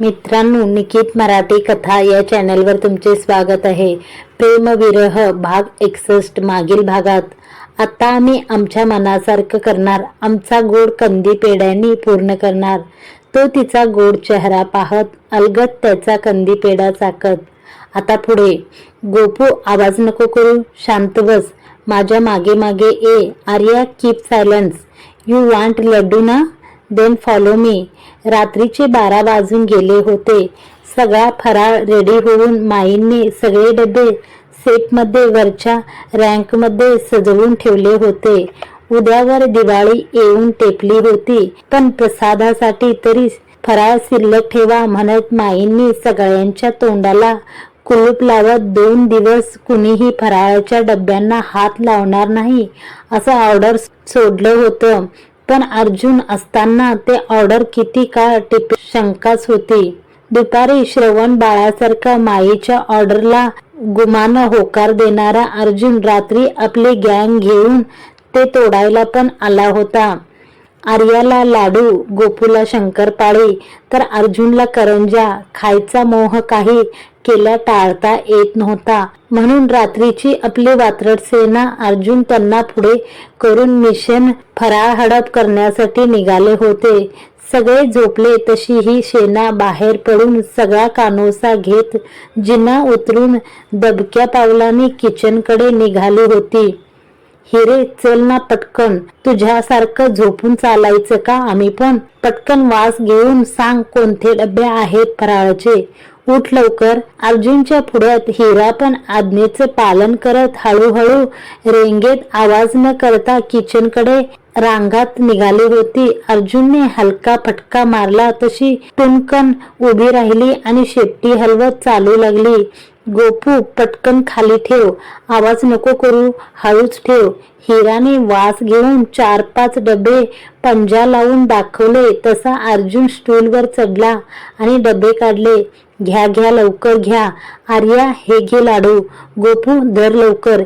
मित्रांनो निकित मराठी कथा या चॅनलवर तुमचे स्वागत आहे. प्रेमविरह भाग एकसष्ट मागील भागात. आता आम्ही आमच्या मनासारखं करणार आमचा गोड कंदी पेड्यांनी पूर्ण करणार. तो तिचा गोड चेहरा पाहत अलगत त्याचा कंदी पेढा चाकत. आता पुढे. गोपू आवाज नको करू शांत बस. माझ्या मागे मागे ए Arya keep silence. You want laddoo ना? देन फॉलो मी रात्रीचे बारा वाजून गेले होते. सगळा फराळ रेडी होऊन माईंनी सगळे डबे सेपमध्ये वरच्या रँकमध्ये सजवून ठेवले होते. उद्यावर दिवाळी येऊन टेपली होती. पण प्रसादासाठी तरी फराळ शिल्लक ठेवा म्हणत माईंनी सगळ्यांच्या तोंडाला कुलूप लावत दोन दिवस कुणीही फराळाच्या डब्यांना हात लावणार नाही असं ऑर्डर सोडलं होतं. पण अर्जुन असताना ते ऑर्डर किती काळ टिप शंकाच होती. दुपारी श्रवण बाळासारखा माईच्या ऑर्डरला गुमानं होकार देणारा अर्जुन रात्री आपली गँग घेऊन ते तोडायला पण आला होता. आर्याला लाडू गोपूला शंकरपाळी तर अर्जुनला करंजा खायचा मोह काही केल्या टाळता येत नव्हता. म्हणून रात्रीची आपली वात्रट सेना अर्जुन त्यांना पुढे करून मिशन फराळ हडप करण्यासाठी निघाले होते. सगळे झोपले तशी ही सेना बाहेर पडून सगळा कानोसा घेत जिना उतरून दबक्या पावलांनी किचनकडे निघाली होती. हिरे चल ना पटकन. तुझ्यासारखं झोपून चालायचं का आम्ही पण? पटकन वास घेऊन सांग कोणते डबे आहेत फराळाचे. उठ लवकर. अर्जुनच्या पुढ्यात हिरा पण आज्ञेचे पालन करत हळूहळू रेंगेत आवाज न करता किचनकडे रांगात निघाली होती. अर्जुनने हलका फटका मारला तशी टुनकन उभी राहिली आणि शेपटी हलवत चालू लागली. गोपू पटकन खाली ठेव. आवाज नको करू हळूच ठेव. हिराने वास घेऊन चार पाच डबे पंजा लावून दाखवले. तसा अर्जुन स्टूलवर चढला आणि डबे काढले. घ्या घ्या लवकर घ्या. आर्या हे घे लाडू. गोपू धर लवकर.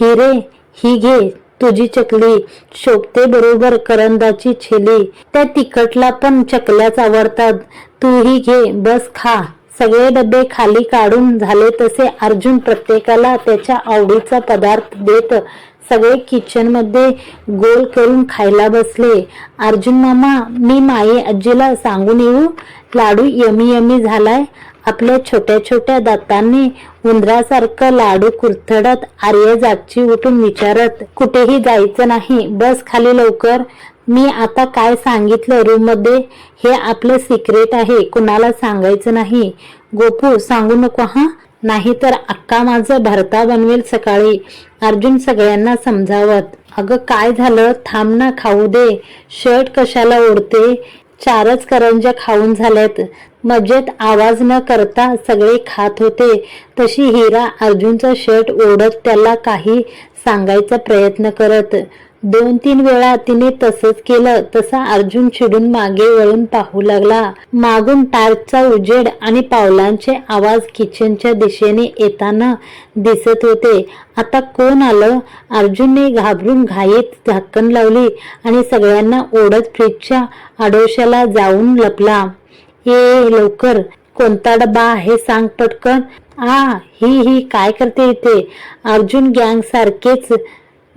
हिरे ही घे तुझी चकली. शोभते बरोबर करंदाची छेली. त्या तिखटला पण चकल्याच आवडतात. तूही घे बस खा. सगळे डबे खाली काढून झाले तसे अर्जुन प्रत्येकाला त्याच्या आवडीचा पदार्थ देत सगळे किचनमध्ये गोल करून खायला बसले. अर्जुन मामा मी माई आजीला सांगून येऊ? लाडू यमी यमी झालाय. आपल्या छोट्या छोट्या दातांनी उंदरासारखं लाडू कुरथडत आर्य जागची उठून विचारत कुठेही जायचं नाही बस खाली लवकर. मी आता काय सांगितलं रूममध्ये? हे आपलं सिक्रेट आहे. कुणाला सांगायचं नाही. गोपू सांगू नको हा? नाही तर अक्का माझं भरता बनवेल सकाळी. अर्जुन सगळ्यांना समजावत अगं काय झालं? थांब ना खाऊ दे. शर्ट कशाला ओढते? चारच करंज्या खाऊन झाल्यात. मजेत आवाज न करता सगळे खात होते. तशी हिरा अर्जुनचा शर्ट ओढत त्याला काही सांगायचा प्रयत्न करत दोन तीन वेळा तिने तसंच केलं तसा अर्जुन चिडून मागे वळून पाहू लागला. मागून टार्चचा उजेड आणि पावलांचे आवाज किचनच्या दिशेने येताना दिसत होते. आता कोण आलं? अर्जुनने घाबरून घाईत झाकण लावली आणि सगळ्यांना ओढत फ्रीजच्या आडोशाला जाऊन लपला. ये लवकर कोणता डबा आहे सांग पटकन. आ ही ही काय करते इथे? अर्जुन गँग सारखेच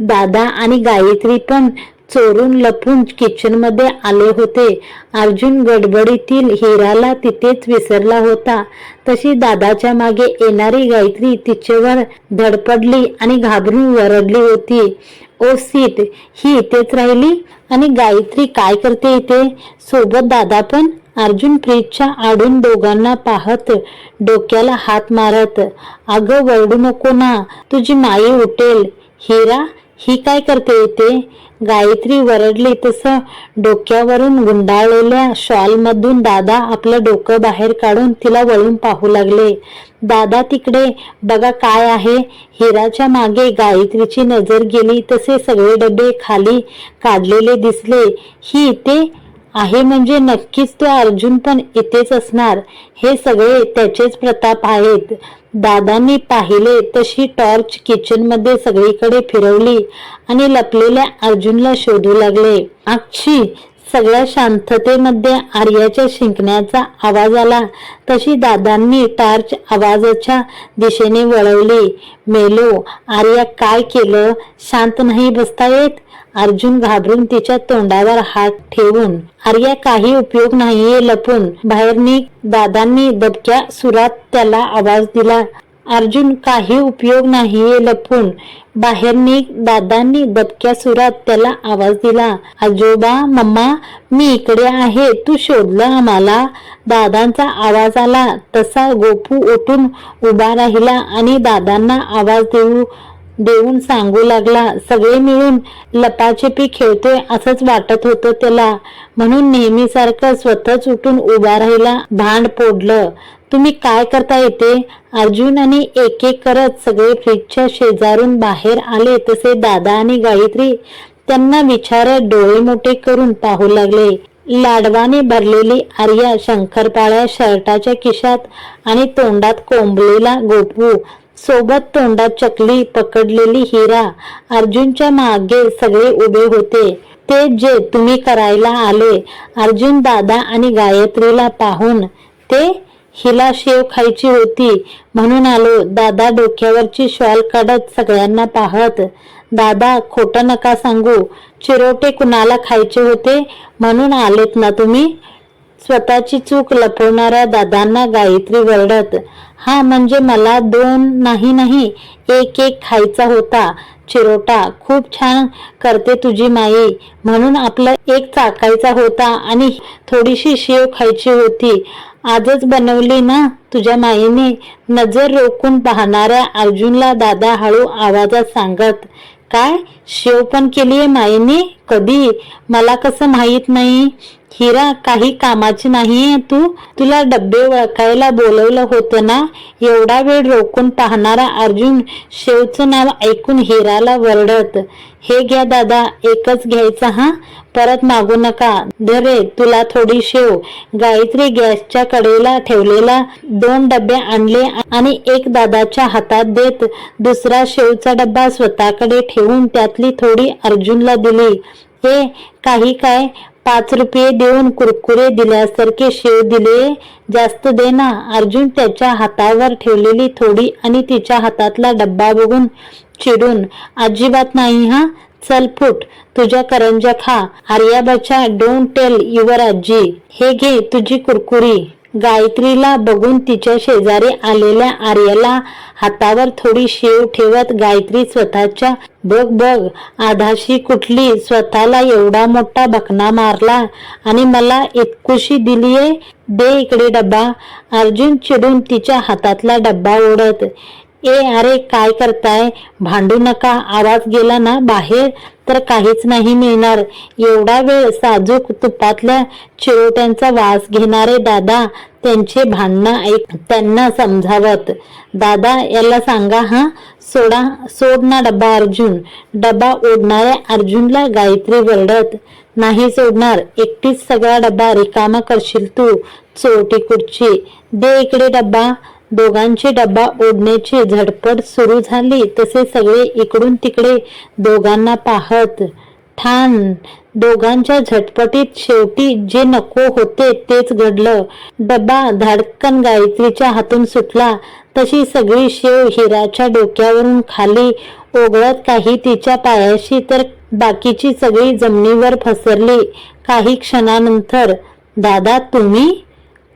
दादा आणि गायत्री पण चोरून लपून किचनमध्ये आले होते. अर्जुन गडबडीतील हिराला तिथेच विसरला होता. तशी दादाच्या मागे येणारी गायत्री तिच्यावर धडपडली आणि घाबरून वरडली होती. ओ सीट ही इथेच राहिली? आणि गायत्री काय करते इथे? सोबत दादा पण अर्जुन फ्रीजच्या आडून दोघांना पाहत डोक्याला हात मारत अगं वरडू नको ना तुझी माई उठेल. हिरा ही काय करते इथे? गायत्री वरडली. तसं डोक्यावरून गुंडाळलेल्या शॉलमधून दादा आपलं डोकं बाहेर काढून तिला वळून पाहू लागले. दादा तिकडे बघा काय आहे. हिराच्या मागे गायत्रीची नजर गेली. तसे सगळे डबे खाली काढलेले दिसले. ही इथे आहे म्हणजे नक्कीच तो अर्जुन पण इथेच असणार. हे सगळे त्याचेच प्रताप आहेत. दादांनी पाहिले तशी टॉर्च किचनमध्ये सगळीकडे फिरवली आणि लपलेल्या अर्जुनला शोधू लागले. अक्षी सगळ्या शांततेमध्ये आर्याच्या शिंकण्याचा आवाज आला. तशी दादांनी टार्च आवाजाच्या दिशेने वळवली. मेलो आर्या काय केलं? शांत नाही बसता येत? अर्जुन घाबरून तिच्या तोंडावर हात ठेवून आर्या काही उपयोग नाहीये लपून. बाहेरनी दादांनी दबक्या सुरात त्याला आवाज दिला. अर्जुन काही उपयोग नाहीये लपून. बाहेरनी दादांनी दबक्या सुरात त्याला आवाज दिला आजोबा मम्मा मी इकडे आहे तू शोधलं आम्हाला. दादांचा आवाज आला तसा गोपू उठून उभा राहिला आणि दादांना आवाज देऊ देऊन सांगू लागला सगळे मिळून लपाछपी खेळतोय असंच वाटत होतं त्याला. म्हणून नेहमीसारखं स्वतःच उठून उभा राहिला भांड फोडलं. तुम्ही काय करता येते? अर्जुन आणि एक एक करत सगळे फ्रीजच्या शेजारून बाहेर आले तसे दादा आणि गायत्री त्यांना विचारत डोळे मोठे करून पाहू लागले. लाडवाने भरलेली आर्या शंकरपाळ्या शर्टाच्या खिशात आणि तोंडात कोंबलेला गोपू सोबत तोंडात चकली पकडलेली हिरा अर्जुनच्या मागे सगळे उभे होते. ते जे तुम्ही करायला आले अर्जुन दादा आणि गायत्रीला पाहून ते हिला शेव खायची होती म्हणून आलो. दादा डोक्यावरची शॉल काढत सगळ्यांना पाहत. दादा खोटं नका सांगू. चिरोटे कुणाला खायचे होते म्हणून आलेत ना तुम्ही? स्वतःची चूक लपवणाऱ्या दादांना गायत्री वरडत. हा म्हणजे मला दोन नाही नाही एक एक खायचा होता. चिरोटा खूप छान करते तुझी माई म्हणून आपलं एक चाकायचा होता आणि थोडीशी शेव खायची होती. आजच बनवली ना? तुझ्या माईने नजर रोखून पाहणाऱ्या अर्जुनला दादा हळू आवाजात सांगत काय? शेव पण केलीये माईने कधी? मला कसं माहीत नाही. हिरा काही कामाची नाहीये तू? तुला डब्बे ओळखायला बोलवलं होतं ना? एवढा वेळ रोखून पाहणारा अर्जुन शेवचं नाव ऐकून हिराला वरडत हे घ्या दादा एकच घ्यायचा हा? परत मागू नका. धरे तुला थोडी शेव. गायत्री गॅसच्या कडेला ठेवलेला दोन डबे आणले आणि एक दादाच्या हातात देत दुसरा शेवचा डब्बा स्वतःकडे ठेवून त्यातली थोडी अर्जुनला दिली. हे काही काय? पाच रुपये देऊन कुरकुरे दिल्यासारखे शेव दिले. जास्त दे ना. अर्जुन त्याच्या हातावर ठेवलेली थोडी आणि तिच्या हातातला डब्बा बघून चिडून अजिबात नाही हा? चल फुट. तुझ्या करंजा खा. आर्या बचा डोंट टेल युवर आजी हे घे तुझी कुरकुरी. गायत्रीला बघून तिच्या शेजारी आलेल्या आर्याला हातावर थोडी शेव ठेवत गायत्री स्वतःच्या बघ बघ आधाशी कुठली स्वतःला एवढा मोठा बकना मारला आणि मला इतकुशी दिलीये दे इकडे डब्बा. अर्जुन चिडून तिच्या हातातला डब्बा ओढत ए अरे काय करताय? भांडू नका. आवाज गेला ना बाहेर तर काहीच नाही मिळणार. एवढा वेळ साजूक तुपातल्या चिरोट्यांचा वास घेणारे दादा त्यांचे भांडणं ऐक त्यांना समजावत. दादा याला सांगा हा? सोडा सोड ना डब्बा अर्जुन. डब्बा ओढणाऱ्या अर्जुनला गायत्री वरडत नाही सोडणार. एकटीच सगळा डब्बा रिकामा करशील तू चोटी कुर्ची दे इकडे डब्बा. दोघांची डब्बा ओढण्याची झडपड सुरू झाली. तसे सगळे इकडून तिकडे दोघांना पाहत. ठाण दोघांच्या झटपटीत शेवटी जे नको होते तेच घडलं. डब्बा धाडकन गायत्रीच्या हातून सुटला. तशी सगळी शेव हिराच्या डोक्यावरून खाली ओघळत काही तिच्या पायाशी तर बाकीची सगळी जमिनीवर फसरली काही क्षणानंतर दादा तुम्ही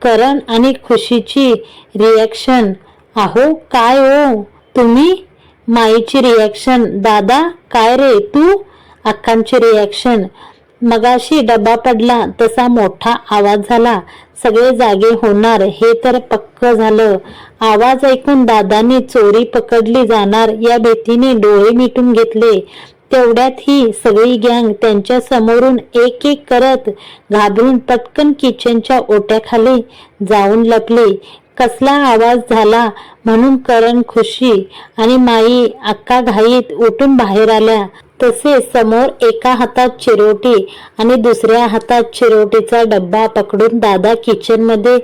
करण आणि खुशीची रिॲक्शन अहो काय ओ तुम्ही? माईची रिॲक्शन दादा काय रे तू? अक्कांची रिॲक्शन मगाशी डबा पडला तसा मोठा आवाज झाला. सगळे जागे होणार हे तर पक्क झालं. आवाज ऐकून दादांनी चोरी पकडली जाणार. या भीतीने डोळे मिटून घेतले. तेवढ्यात ही सगळी गँग त्यांच्या समोरून एक एक करत घाबरून पटकन किचनच्या ओट्याखाली जाऊन लपले. कसला आवाज झाला म्हणून करण खुशी आणि माई अक्का घाईत उठून बाहेर आल्या. तसे समोर एका हातात चिरोटी आणि दुसऱ्या हातात चिरोटीचा डब्बा पकडून दादा किचनमध्ये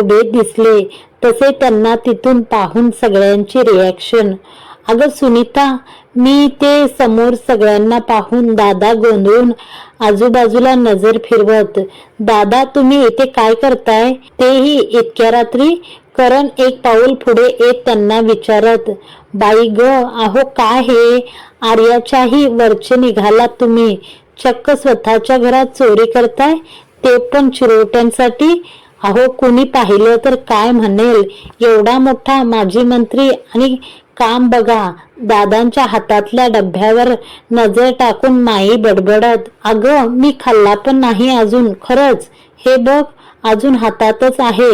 उभे दिसले. तसे त्यांना तिथून पाहून सगळ्यांची रिॲक्शन अगं सुनीता मी ते समोर सगळ्यांना पाहून दादा गोंधळून आजूबाजूला नजर फिरवत दादा तुम्ही इथे काय करताय? तेही इतक्या रात्री करण एक पाऊल पुढे येत त्यांना विचारत बाई ग अहो काय हे? आर्याच्याही वरचे निघालात तुम्ही. चक्क स्वतःच्या घरात चोरी करताय? ते पण चिरोट्यांसाठी? अहो कुणी पाहिलं तर काय म्हणेल? एवढा मोठा माजी मंत्री आणि काम बघा. दादांच्या हातातल्या डब्यावर नजर टाकून माई बडबडत अगं मी खाल्ला पण नाही अजून खरंच. हे बघ अजून हातातच आहे.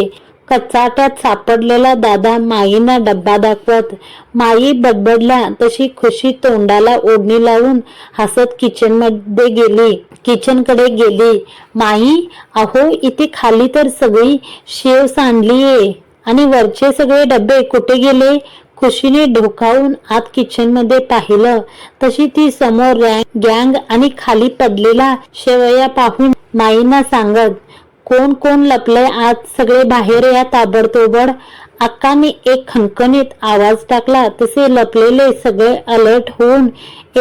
कचाट्यात सापडलेला दादा माईना डब्बा दाखवत माई बडबडल्या तशी खुशी तोंडाला ओढणी लावून हसत किचनमध्ये गेली किचनकडे गेली. माई अहो इथे खाली तर सगळी शेव सांडलीये. आणि वरचे सगळे डबे कुठे गेले? खुशीने ढोकावून आत किचनमध्ये पाहिलं तशी ती समोर गँग आणि खाली पडलेला शेवया पाहून माईना सांगत कोण कोण लपलंय आत? सगळे बाहेर या ताबडतोबड. अक्काने एक खणखणीत आवाज टाकला तसे लपलेले सगळे अलर्ट होऊन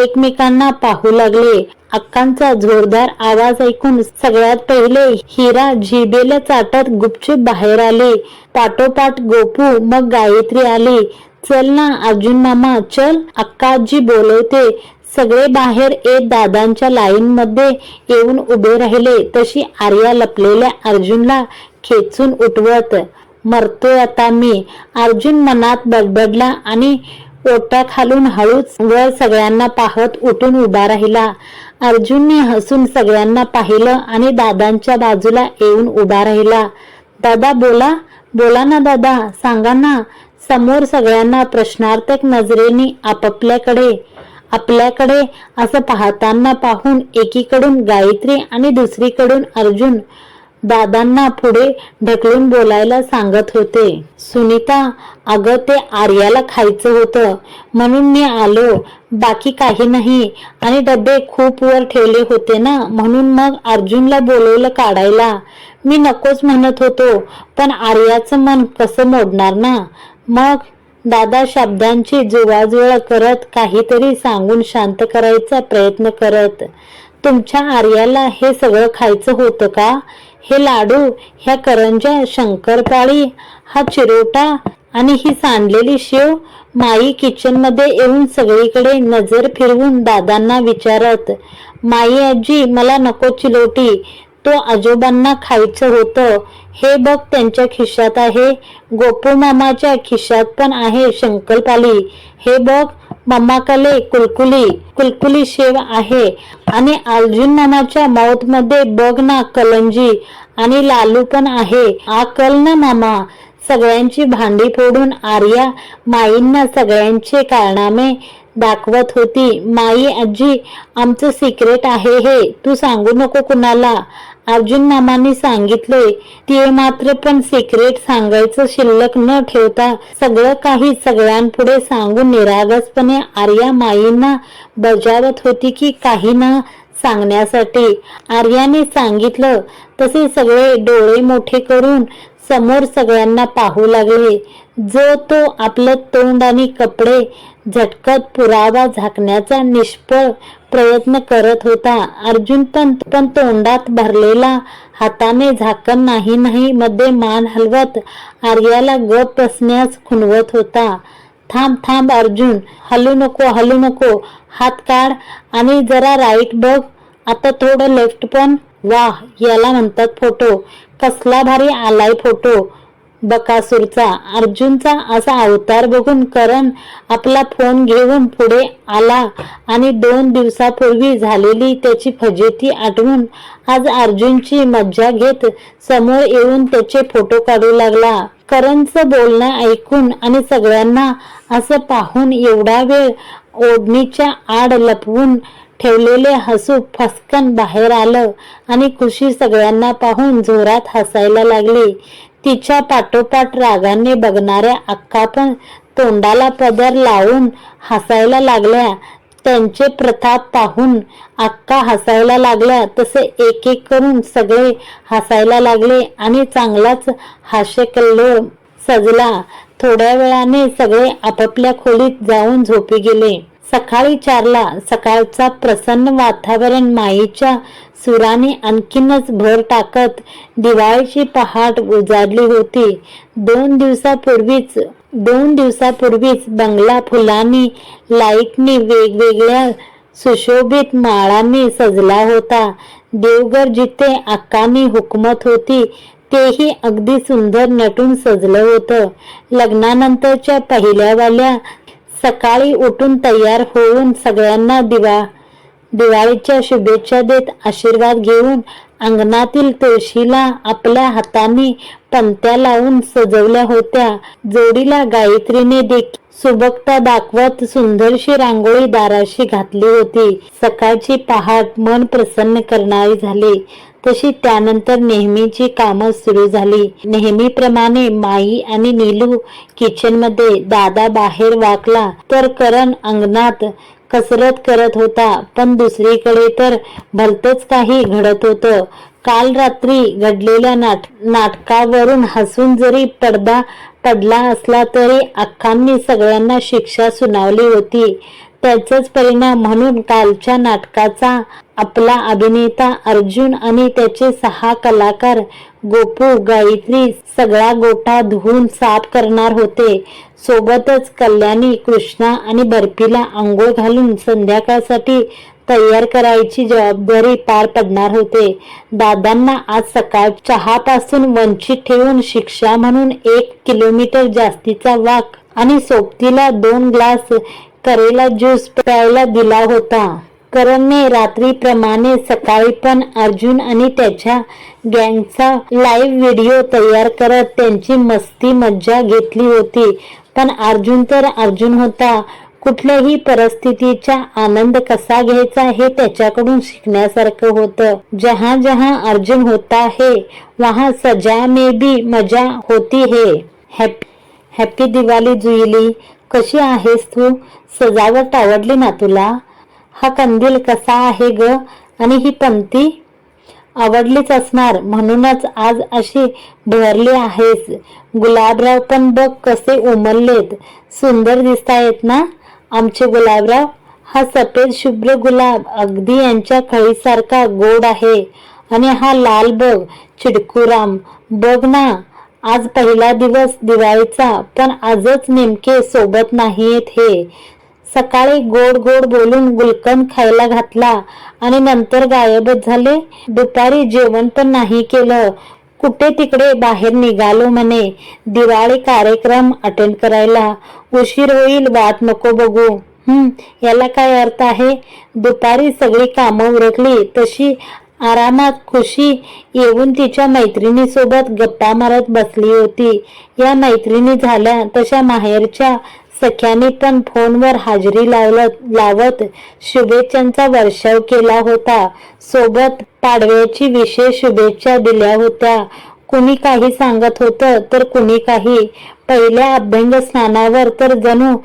एकमेकांना पाहू लागले. अक्कांचा जोरदार आवाज ऐकून सगळ्यात पहिले हिरा जिबेला चाटत गुपचूप बाहेर आले. पाठोपाठ गोपू मग गायत्री आली. चल ना अर्जुन मामा चल. अक्काजी बोलवते सगळे बाहेर येत दादांच्या लाईन मध्ये येऊन उभे राहिले. तशी आर्या लपलेल्या अर्जुनला खेचून उठवत मरतोय आता मी. अर्जुन मनात बडबडला आणि ओट्या खालून हळूच वर सगळ्यांना पाहत उठून उभा राहिला. अर्जुनने हसून सगळ्यांना पाहिलं आणि दादांच्या बाजूला येऊन उभा राहिला. दादा बोला. बोला ना दादा. सांगा ना समोर सगळ्यांना प्रश्नार्थक नजरेने आपापल्याकडे आपल्याकडे असं पाहताना पाहून एकीकडून गायत्री आणि दुसरीकडून अर्जुन दादांना पुढे ढकलून बोलायला सांगत होते. सुनीता अगं ते आर्याला खायचं होतं. म्हणून मी आलो. बाकी काही नाही. आणि डबे खूप वर ठेवले होते ना? म्हणून मग अर्जुनला बोलवलं काढायला. मी नकोच म्हणत होतो. पण आर्याचं मन कसं मोडणार ना? मग दादा शब्दांची जुळाजुळ करत काहीतरी सांगून शांत करायचा प्रयत्न करत तुमच्या आर्याला हे सगळं खायचं होतं का? हे लाडू ह्या करंजा शंकरपाळी हा चिरोटा आणि ही सांडलेली शेव माई किचनमध्ये येऊन सगळीकडे नजर फिरवून दादांना विचारत माई आजी मला नको चिलोटी तो आजोबांना खायचं होतं. हे बघ त्यांच्या खिशात आहे. गोपू मामाच्या खिशात पण आहे शंकरपाली हे बघ मम्माकडे कुलकुली कुलकुली शेव आहे. आणि अर्जुन मामाच्या माउथमध्ये बघ ना कलंजी आणि लालू पण आहे. आकल ना मामा. सगळ्यांची भांडी फोडून आर्या माईंना सगळ्यांचे कारनामे दाखवत होती. माई आजी आमचं सिक्रेट आहे हे. तू सांगू नको कुणाला. अर्जुन मामांनी सांगितले ते मात्र पण सिक्रेट सांगायचं शिल्लक न ठेवता सगळं काही सगळ्यांपुढे सांगून निरागसपणे आर्या माईंना बजावत होती की काही ना सांगण्यासाठी. आर्याने सांगितलं तसे सगळे डोळे मोठे करून समोर सगळ्यांना पाहू लागले. जो तो आपलं तोंड आणि कपडे झटकत पुरावा झाकण्याचा निष्फळ प्रयत्न करत होता. अर्जुन पण पण तोंडात भरलेला हाताने झाकण नाही नाही मध्ये मान हलवत आर्याला गप बसण्यास खुणवत होता. थांब थांब अर्जुन हलू नको हलू नको. हात काढ आणि जरा राईट बघ. आता थोडं लेफ्ट पण. वाह याला म्हणतात फोटो. कसला भारी आलाय फोटो बकासूरचा अर्जुनचा असा अवतार बघून करण आपला फोन घेऊन पुढे आला आणि दोन दिवसापूर्वी झालेली त्याची फजेती आठवून आज अर्जुनची मज्जा घेत समोर येऊन त्याचे फोटो काढू लागला. करणचं बोलणं ऐकून आणि सगळ्यांना असं पाहून एवढा वेळ ओढणीच्या आड लपवून ठेवलेले हसू फसकन बाहेर आलं आणि खुशी सगळ्यांना पाहून जोरात हसायला लागली. तिच्या पाठोपाठ रागाने बघणाऱ्या अक्का पण तोंडाला पदर लावून हसायला लागल्या. त्यांचे प्रताप पाहून अक्का हसायला लागल्या. तसे एक एक करून सगळे हसायला लागले आणि चांगलाच हास्यकल्लोळ सजला. थोड्या वेळाने सगळे आपापल्या खोलीत जाऊन झोपी गेले. सकाळी चारला सकाळचा प्रसन्न वातावरण माईच्या सुराने आणखीनच भर टाकत दिवाळीची पहाट उजाडली होती. दोन दिवसापूर्वीच दोन दिवसापूर्वीच बंगला फुलांनी लाईटनी वेगवेगळ्या सुशोभित माळांनी सजला होता. देवघर जिथे अक्कानी हुकमत होती तेही अगदी सुंदर नटून सजलं होतं. लग्नानंतरच्या पहिल्यावाल्या सकाळी उठून तयार होऊन सगळ्यांना दिवा दिवाळीच्या शुभेच्छा देत आशीर्वाद घेऊन अंगणातील तुळशीला आपल्या हाताने पंत्या लावून सजवल्या होत्या. जोडीला गायत्रीने देखील सुबकता दाखवत सुंदरशी रांगोळी दाराशी घातली होती. सकाळची पहाट मन प्रसन्न करणारी झाली. तशी त्यानंतर नेहमीची कामं सुरू झाली नेहमीप्रमाणे माई आणि नीलू किचनमध्ये दादा बाहेर वाकला तर करण अंगणात कसरत करत होता पण दुसरीकडे तर भलतंच काही घडत होतं. काल रात्री घडलेल्या नाट नाटकावरून हसून जरी पडदा पडला असला तरी अख्खांनी सगळ्यांना शिक्षा सुनावली होती. त्याचाच परिणाम म्हणून कालच्या नाटकाचा आपला अभिनेता अर्जुन आणि त्याचे सहा कलाकार गोपू गायत्री सगळा गोठा धुवून साफ करणार होते. सोबतच कल्याणी कृष्णा आणि बर्फीला आंघोळ घालून संध्याकाळसाठी तयार करायची जबाबदारी पार पडणार होते. दादांना आज सकाळ चहापासून वंचित ठेवून शिक्षा म्हणून एक किलोमीटर जास्तीचा वाक आणि सोबतीला दोन ग्लास करेला ज्यूस प्यायला दिला होता. करणने रात्रीप्रमाणे सकाळी पण अर्जुन आणि त्याच्या गँगचा लाईव्ह व्हिडिओ तयार करत त्यांची मस्ती मज्जा घेतली होती. पण अर्जुन तर अर्जुन होता. कुठल्याही परिस्थितीचा आनंद कसा घ्यायचा हे त्याच्याकडून शिकण्यासारखं होतं. जहा जहा अर्जुन होता है वहा सजा मे भी मजा होती है. Hap happy Diwali Juili. कशी आहेस तू? सजावट आवडली ना तुला? हा कंदील कसा आहे ग? आणि ही पंक्ती आवडलीच असणार. म्हणूनच आज अशी भरली आहेस. गुलाबराव पण बघ कसे उमललेत. सुंदर दिसतायत ना? आमचे गुलाबराव हा सफेद शुभ्र गुलाब अगदी यांच्या खळीसारखा गोड आहे. आणि हा लाल बघ चिडकुराम बघ ना आज पहिला दिवस दिवाळीचा पण आजच नेमके सोबत नाहीयेत हे. सकाळी गोड गोड बोलून गुलकंद खायला घातला आणि नंतर गायबच झाले. दुपारी जेवण पण नाही केलं. कुठे तिकडे बाहेर निघालो म्हणे. दिवाळी कार्यक्रम अटेंड करायला. उशीर होईल वाट नको बघू. हम्म याला काय अर्थ आहे? दुपारी सगळी कामं उरकली. तशी आरामात खुशी येऊन तिच्या मैत्रिणीसोबत गप्पा मारत बसली होती. या मैत्रिणी झाल्या तशा माहेरच्या सख्याने पण फोनवर हाजरी लावत लावत शुभेच्छांचा वर्षाव केला होता. सोबत पाडव्याची विशेष शुभेच्छा दिल्या होत्या. कुणी काही सांगत होतं तर कुणी काही. पहिल्या अभ्यंग स्नानावर तर जणू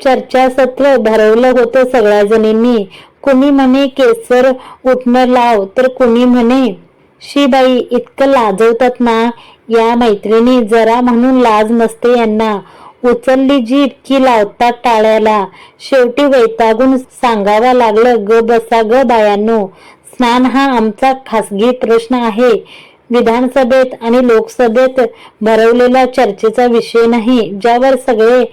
चर्चासत्र भरवलं होतं सगळ्या जणींनी कुणी म्हणे केसर उठणं लाव तर कुणी म्हणे शीबाई इतकं लाजवतात ना या मैत्रिणी जरा म्हणून लाज नसते यांना. उचलली जीभ की लावतात टाळ्याला. शेवटी वैतागून सांगावा लागलं ग बसा ग बायांनो स्नान हा आमचा खासगी प्रश्न आहे. विधानसभेत आणि लोकसभेत भरवलेला चर्चेचा विषय नाही ज्यावर सगळे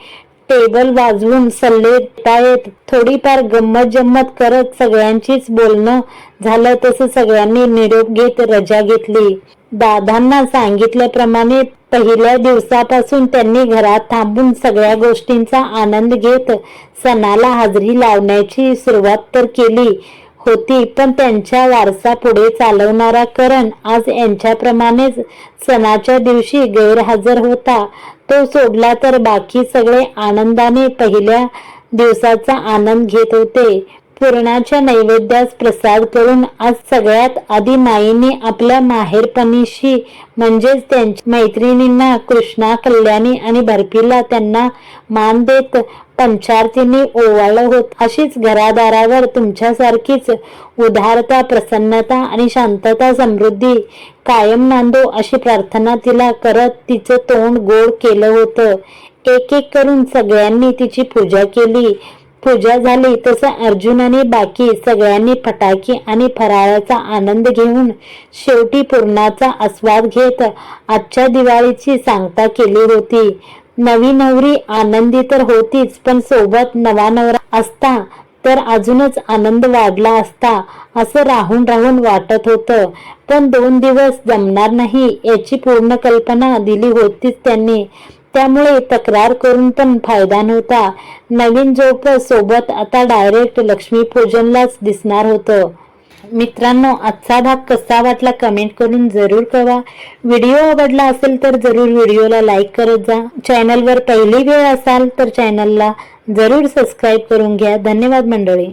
टेबल वाजवून सल्ले देतायत. थोडीफार गंमत जम्मत करत सगळ्यांचीच बोलणं झालं तसं सगळ्यांनी निरोप घेत रजा घेतली. दादांना सांगितल्याप्रमाणे पहिल्या दिवसापासून त्यांनी घरात थांबून सगळ्या गोष्टींचा आनंद घेत सणाला हजेरी लावण्याची सुरुवात तर केली होती पण त्यांच्या वारसा पुढे चालवणारा करण आज यांच्याप्रमाणेच सणाच्या दिवशी गैरहजर होता. तो सोडला तर बाकी सगळे आनंदाने पहिल्या दिवसाचा आनंद घेत होते. पुरणाच्या नैवेद्यास प्रसाद करून आज सगळ्यात आधी माईने आपल्या माहेरपणीशी म्हणजेच त्यांच्या मैत्रिणींना कृष्णा कल्याणी आणि बर्फीला त्यांना मान देत पंचारतीने ओवाळलं होत. अशीच घरादारावर तुमच्यासारखीच उदारता प्रसन्नता आणि शांतता समृद्धी कायम नांदो अशी प्रार्थना तिला करत तिचं तोंड गोड केलं होतं. एक एक करून सगळ्यांनी तिची पूजा केली. पूजा झाली तसं अर्जुनाने बाकी सगळ्यांनी फटाके आणि फराळाचा आनंद घेऊन शेवटी पूर्णाचा आस्वाद घेत आजच्या दिवाळीची सांगता केली होती. नवी नवरी आनंदी तर होतीच पण सोबत नवा नवरा असता तर अजूनच आनंद वाढला असता असं राहून राहून वाटत होतं. पण दोन दिवस जमणार नाही याची पूर्ण कल्पना दिली होतीच त्यांनी. त्यामुळे तक्रार करून पण फायदा नव्हता. नवीन जोप सोबत आता डायरेक्ट लक्ष्मीपूजनलाच दिसणार होतं. मित्रांनो आजचा भाग कसा वाटला कमेंट करून जरूर कळवा. व्हिडिओ आवडला असेल तर जरूर व्हिडिओला लाईक करत जा. चॅनलवर पहिली वेळ असाल तर चॅनलला जरूर सबस्क्राईब करून घ्या. धन्यवाद मंडळी.